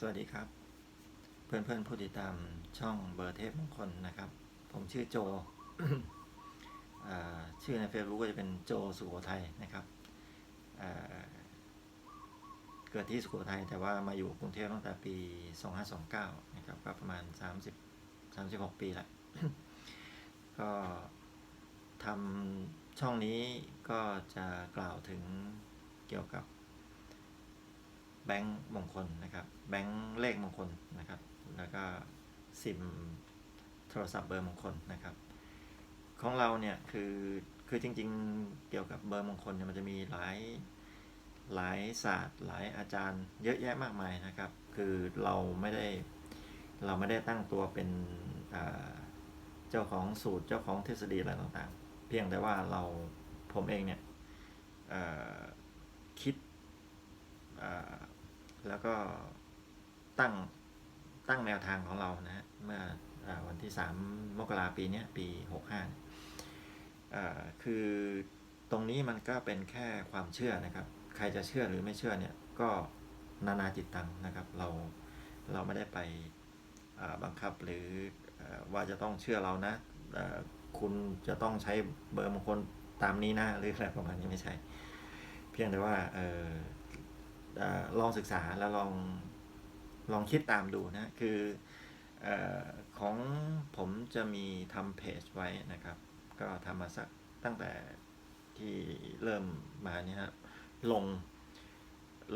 สวัสดีครับ เพื่อนเพื่อนๆผู้ติดตามช่องเบอร์เทพมงคลนะครับ ผมชื่อโจอชื่อใน Facebook ก็จะเป็นโจสุโขทัยนะครับเกิดที่สุโขทัยแต่ว่ามาอยู่กรุงเทพตั้งแต่ปี 2529 นะครับก็ประมาณ 30 36 ปีละก็ทำช่องนี้ก็จะกล่าวถึงเกี่ยวกับ แบงค์มงคลนะครับ แบงค์เลขมงคลนะครับ แล้วก็ซิมโทรศัพท์เบอร์มงคลนะครับ ของเราเนี่ยคือคือจริงๆเกี่ยวกับเบอร์มงคลเนี่ยมันจะมีหลายหลายศาสตร์หลายอาจารย์เยอะแยะมากมายนะครับ คือเราไม่ได้เราไม่ได้ตั้งตัวเป็นเจ้าของสูตรเจ้าของทฤษฎีอะไรต่างๆ เพียงแต่ว่าเราผมเองเนี่ยคิด แล้วก็ตั้งตั้งแนวทางของเรานะฮะเมื่ออวันที่ 3 มกราปีนี้ปี 65อ่าคือตรงนี้มันก็เป็นแค่ความเชื่อนะครับ ใครจะเชื่อหรือไม่เชื่อเนี่ยก็นานาจิตตังนะครับ เราเราไม่ได้ไปบังคับหรืออว่าจะต้องเชื่อเรานะคุณจะต้องใช้เบอร์มงคลตามนี้นะหรืออะไรประมาณนี้ไม่ใช่ เพียงแต่ว่า ลองศึกษาแล้วลองลองคิดตามดูนะ คืออของผมจะมีทำเพจไว้นะครับ ก็ทำมาสักตั้งแต่ที่เริ่มมาเนี่ยครับลง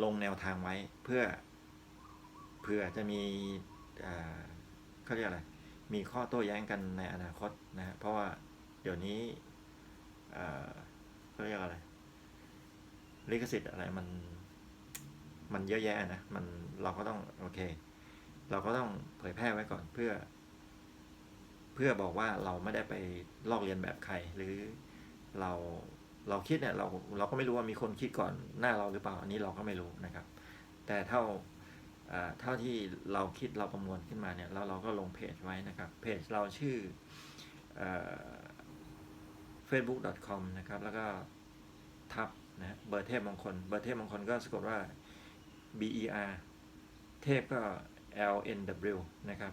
ลงแนวทางไว้เพื่อเพื่อจะมีเขาเรียกอะไร มีข้อโต้แย้งกันในอนาคตนะฮะเพราะว่าเดี๋ยวนี้เขาเรียกอะไร ลิขสิทธิ์อะไรมัน มันเยอะแยะนะมันเราก็ต้องโอเค เราก็ต้องเผยแพร่ไว้ก่อนเพื่อ เพื่อบอกว่าเราไม่ได้ไปลอกเลียนแบบใคร หรือเราเราคิดเนี่ยเราเราก็ไม่รู้ว่ามีคนคิดก่อนหน้าเราหรือเปล่าอันนี้เราก็ไม่รู้นะครับ แต่เท่าอ่าเท่าที่เราคิดเราประมวลขึ้นมาเนี่ยแล้วเราก็ลงเพจไว้นะครับเพจเราชื่อเอ่อ facebook.com นะครับ แล้วก็ทับนะเบอร์เทพมงคล เบอร์เทพมงคลก็สะกดว่า B E R เทพก็ L N W นะครับ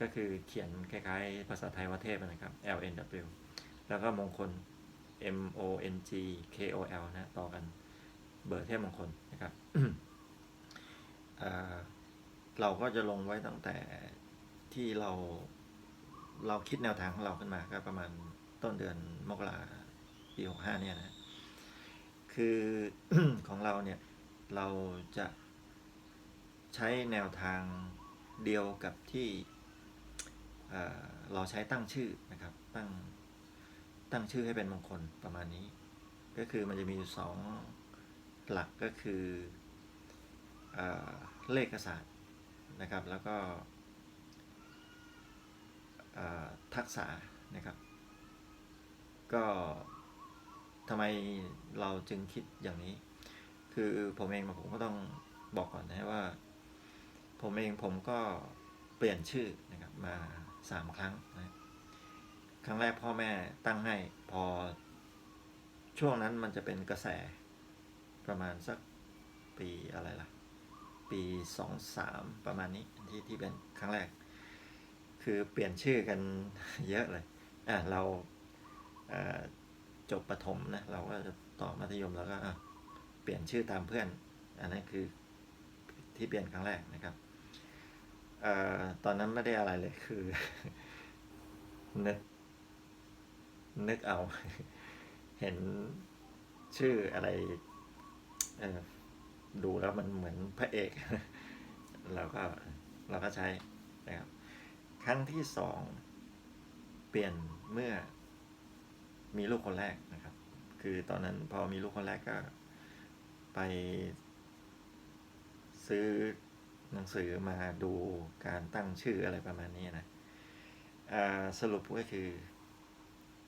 ก็คือเขียนคล้ายๆ ภาษาไทยว่าเทพนะครับ L N W แล้วก็มงคล M O N G K O L นะ ต่อกัน เบอร์เทพมงคลนะครับเราก็จะลงไว้ตั้งแต่ที่เราเราคิดแนวทางของเราขึ้นมาก็ประมาณต้นเดือนมกราปีหกห้าเนี่ยนะ คือของเราเนี่ย เราจะใช้แนวทางเดียวกับที่เราใช้ตั้งชื่อนะครับ ตั้งตั้งชื่อให้เป็นมงคลประมาณนี้ ก็คือมันจะมีอยู่สองหลักก็คือเอเลขศาสตร์นะครับ แล้วก็ทักษะนะครับ ก็ทำไมเราจึงคิดอย่างนี้ คือผมเองผมก็ต้องบอกก่อนนะว่า ผมเองผมก็เปลี่ยนชื่อนะครับมาสามครั้งนะครั้งแรกพ่อแม่ตั้งให้พอช่วงนั้นมันจะเป็นกระแสประมาณสักปีอะไรล่ะ ปีสองสามประมาณนี้ที่ที่เป็นครั้งแรก คือเปลี่ยนชื่อกันเยอะเลยอะเราจบประถมนะเราก็จะต่อมัธยมแล้วก็อะ ปลี่ยนชื่อตามเพื่อน อันนั้นคือที่เปลี่ยนครั้งแรกนะครับเอ่อตอนนั้นไม่ได้อะไรเลยคือนึกนึกเอา เห็นชื่ออะไรเออดูแล้วมันเหมือนพระเอกเราก็เราก็ใช้นะครับ ครั้งที่สองเปลี่ยนเมื่อมีลูกคนแรกนะครับ คือตอนนั้นพอมีลูกคนแรกก็ ไปซื้อหนังสือมาดูการตั้งชื่ออะไรประมาณนี้นะสรุปก็คือ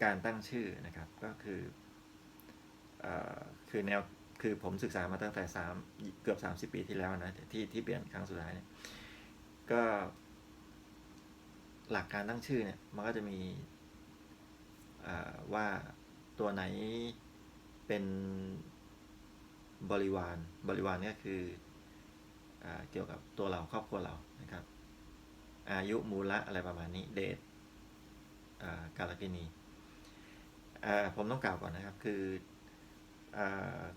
การตั้งชื่อนะครับก็คืออคือแนวคือผมศึกษามาตั้งแต่สามเกือบสามสิบปีที่แล้วนะที่ที่เปลี่ยนครั้งสุดท้ายเนี่ยก็หลักการตั้งชื่อเนี่ยมันก็จะมีว่าตัวไหนเป็น บริวาร บริวารก็คืออเกี่ยวกับตัวเราครอบครัวเรานะครับ อายุมูละอะไรประมาณนี้ เดทกาลกินีผมต้องกล่าวก่อนนะครับ คืออ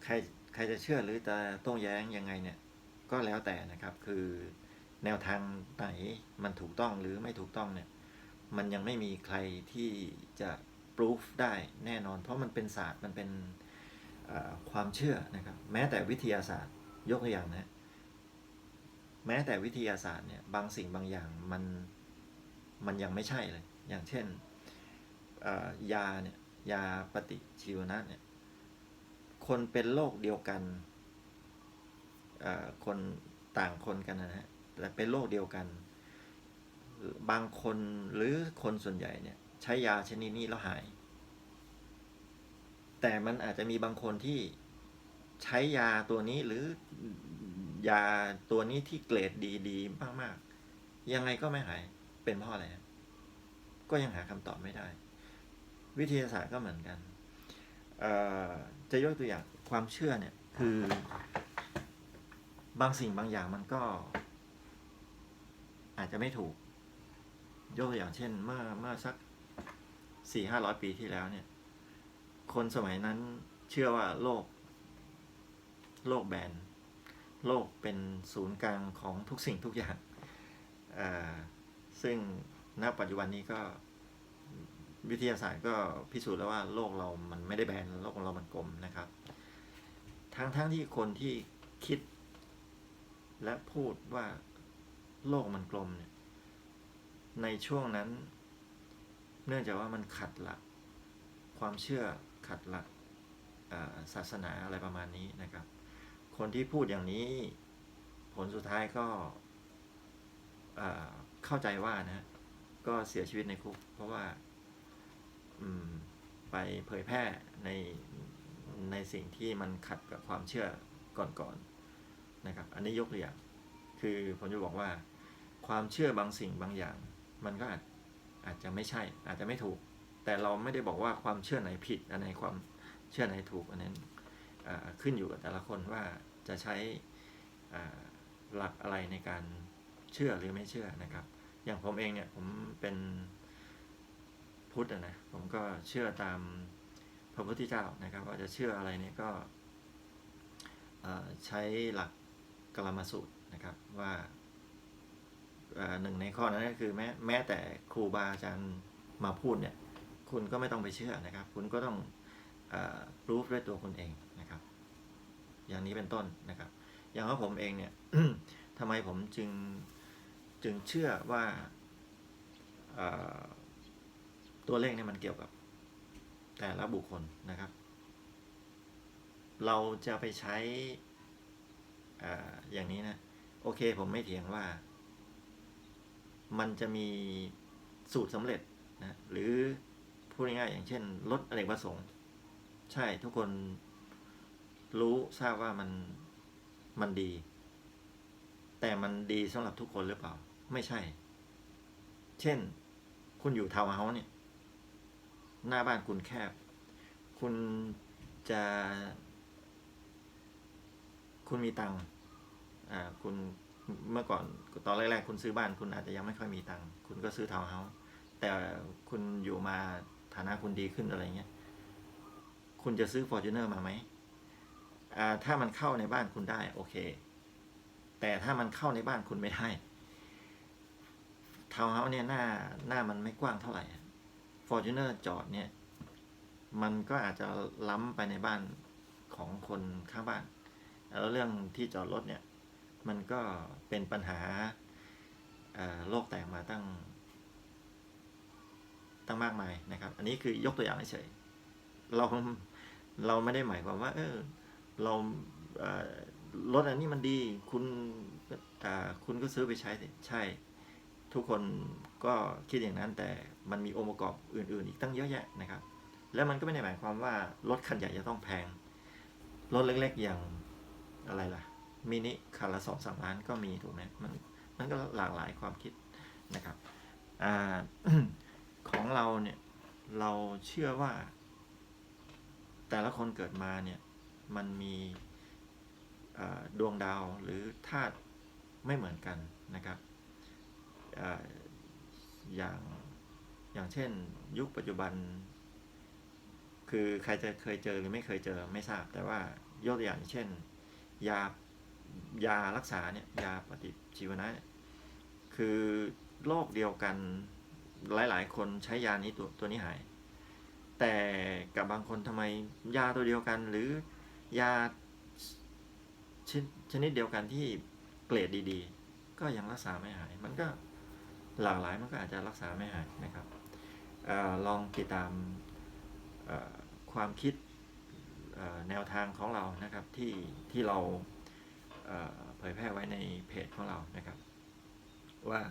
ใครใครจะเชื่อหรือจะโต้แย้งยังไงเนี่ย ก็แล้วแต่นะครับ คือแนวทางไหนมันถูกต้องหรือไม่ถูกต้องเนี่ย มันยังไม่มีใครที่จะ proof ได้แน่นอน เพราะมันเป็นศาสตร์ มันเป็น ความเชื่อนะครับ แม้แต่วิทยาศาสตร์ยกตัวอย่างนะแม้แต่วิทยาศาสตร์เนี่ยบางสิ่งบางอย่างมันมันยังไม่ใช่เลย อย่างเช่นยาเนี่ยยาปฏิชีวนะเนี่ยคนเป็นโรคเดียวกันคนต่างคนกันนะฮะแต่เป็นโรคเดียวกัน บางคนหรือคนส่วนใหญ่เนี่ยใช้ยาชนิดนี้แล้วหาย แต่มันอาจจะมีบางคนที่ใช้ยาตัวนี้หรือยาตัวนี้ที่เกรดดีๆมากๆ ยังไงก็ไม่หายเป็นเพราะอะไรก็ยังหาคำตอบไม่ได้ วิทยาศาสตร์ก็เหมือนกันจะยกตัวอย่างความเชื่อเนี่ยคือบางสิ่งบางอย่างมันก็ อาจจะไม่ถูก ยกตัวอย่างเช่น เมื่อเมื่อสักสี่ห้าร้อยปีที่แล้วเนี่ย คนสมัยนั้นเชื่อว่าโลก โลกแบน โลกเป็นศูนย์กลางของทุกสิ่งทุกอย่าง ซึ่งณปัจจุบันนี้ก็วิทยาศาสตร์ก็พิสูจน์แล้วว่าโลกเรามันไม่ได้แบนโลกของเรามันกลมนะครับ ทั้งทั้งที่คนที่คิด และพูดว่าโลกมันกลมเนี่ยในช่วงนั้น เนื่องจากว่ามันขัดหลักความเชื่อ ขัดหลักศาสนาอะไรประมาณนี้นะครับ คนที่พูดอย่างนี้ผลสุดท้ายก็เข้าใจว่านะก็เสียชีวิตในคุก เพราะว่าไปเผยแพร่ในในสิ่งที่มันขัดกับความเชื่อก่อนๆนะครับ อันนี้ยกตัวอย่างคือผมจะบอกว่า ความเชื่อบางสิ่งบางอย่าง มันก็อาจอาจจะไม่ใช่ อาจจะไม่ถูก แต่เราไม่ได้บอกว่าความเชื่อไหนผิดอันไหนความเชื่อไหนถูกอันนั้นขึ้นอยู่กับแต่ละคนว่าจะใช้หลักอะไรในการเชื่อหรือไม่เชื่อนะครับ อย่างผมเองเนี่ยผมเป็นพุทธนะผมก็เชื่อตามพระพุทธเจ้านะครับว่าจะเชื่ออะไรเนี่ยก็ใช้หลักกลมาสูตรนะครับว่าหนึ่งในข้อนั้นก็คือแม้แม้แต่ครูบาอาจารย์มาพูดเนี่ย คุณก็ไม่ต้องไปเชื่อนะครับ คุณก็ต้องรู้ด้วยตัวคุณเองนะครับ อย่างนี้เป็นต้นนะครับ อย่างว่าผมเองเนี่ยทำไมผมจึงจึงเชื่อว่าตัวเลขเนี่ยมันเกี่ยวกับแต่ละบุคคลนะครับ เราจะไปใช้ออย่างนี้นะ โอเคผมไม่เถียงว่า มันจะมีสูตรสำเร็จนะหรือ ดง่ายๆอย่างเช่นลดอเนกประสงค์ ใช่ทุกคนรู้ทราบว่ามันมันดี แต่มันดีสำหรับทุกคนหรือเปล่า ไม่ใช่ เช่น คุณอยู่ทาวน์เฮาส์เนี่ย หน้าบ้านคุณแคบ คุณจะ คุณมีตังค์อ่าคุณเมื่อก่อนตอนแรกๆ คุณซื้อบ้าน คุณอาจจะยังไม่ค่อยมีตังค์คุณก็ซื้อทาวน์เฮาส์แต่คุณอยู่มา ฐานะคุณดีขึ้นอะไรเงี้ย คุณจะซื้อ f o r t u n e r มาไหมอ่าถ้ามันเข้าในบ้านคุณได้ โอเค แต่ถ้ามันเข้าในบ้านคุณไม่ได้ทาวน์เฮาส์เนี่ยหน้าหน้ามันไม่กว้างเท่าไหร่ฟอร์จูเนอร์จอดเนี่ย มันก็อาจจะล้ำไปในบ้านของคนข้างบ้าน แล้วเรื่องที่จอดรถเนี่ย มันก็เป็นปัญหาโลกแตกมาตั้ง ตั้งมากมายนะครับ อันนี้คือยกตัวอย่างเฉยเราเราไม่ได้หมายความว่า เออเราเออรถอันนี้มันดี คุณอ่คุณก็ซื้อไปใช้สิใช่ ทุกคนก็คิดอย่างนั้นแต่มันมีองค์ประกอบอื่น ๆ อีกตั้งเยอะแยะนะครับ แล้วมันก็ไม่ได้หมายความว่ารถคันใหญ่จะต้องแพงรถเล็ก ๆ อย่างอะไรล่ะมินิคันละสองสามล้านก็มีถูกไหมมันมันก็หลากหลายความคิดนะครับอ่า ของเราเนี่ย เราเชื่อว่า แต่ละคนเกิดมาเนี่ย มันมีดวงดาวหรือธาตุไม่เหมือนกันนะครับออย่างอย่างเช่นยุคปัจจุบัน คือใครจะเคยเจอหรือไม่เคยเจอไม่ทราบ แต่ว่ายกตัวอย่างเช่น ยายารักษาเนี่ยยาปฏิชีวนะ คือโรคเดียวกัน หลายๆ คนใช้ยานี้ตัวตัวนี้หาย แต่กับบางคนทำไมยาตัวเดียวกัน หรือยาชนชนิดเดียวกันที่เกรดดีๆ ก็ยังรักษาไม่หาย มันก็หลากหลายมันก็อาจจะรักษาไม่หายนะครับออลองติดตามความคิดแนวทางของเรานะครับที่ที่เราเผยแพร่ไว้ในเพจของเรานะครับ ว่า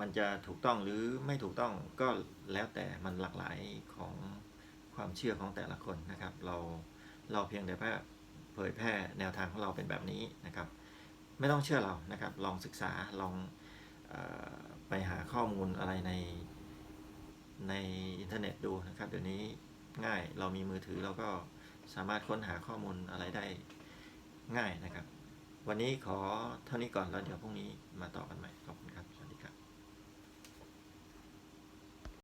มันจะถูกต้องหรือไม่ถูกต้องก็แล้วแต่มันหลากหลายของความเชื่อของแต่ละคนนะครับ เราเราเพียงแต่แค่เผยแพร่แนวทางของเราเป็นแบบนี้นะครับ ไม่ต้องเชื่อเรานะครับ ลองศึกษาลองอไปหาข้อมูลอะไรในในอินเทอร์เน็ตดูนะครับ เดี๋ยวนี้ง่ายเรามีมือถือเราก็สามารถค้นหาข้อมูลอะไรได้ง่ายนะครับ วันนี้ขอเท่านี้ก่อนแล้วเดี๋ยวพรุ่งนี้มาต่อกันใหม่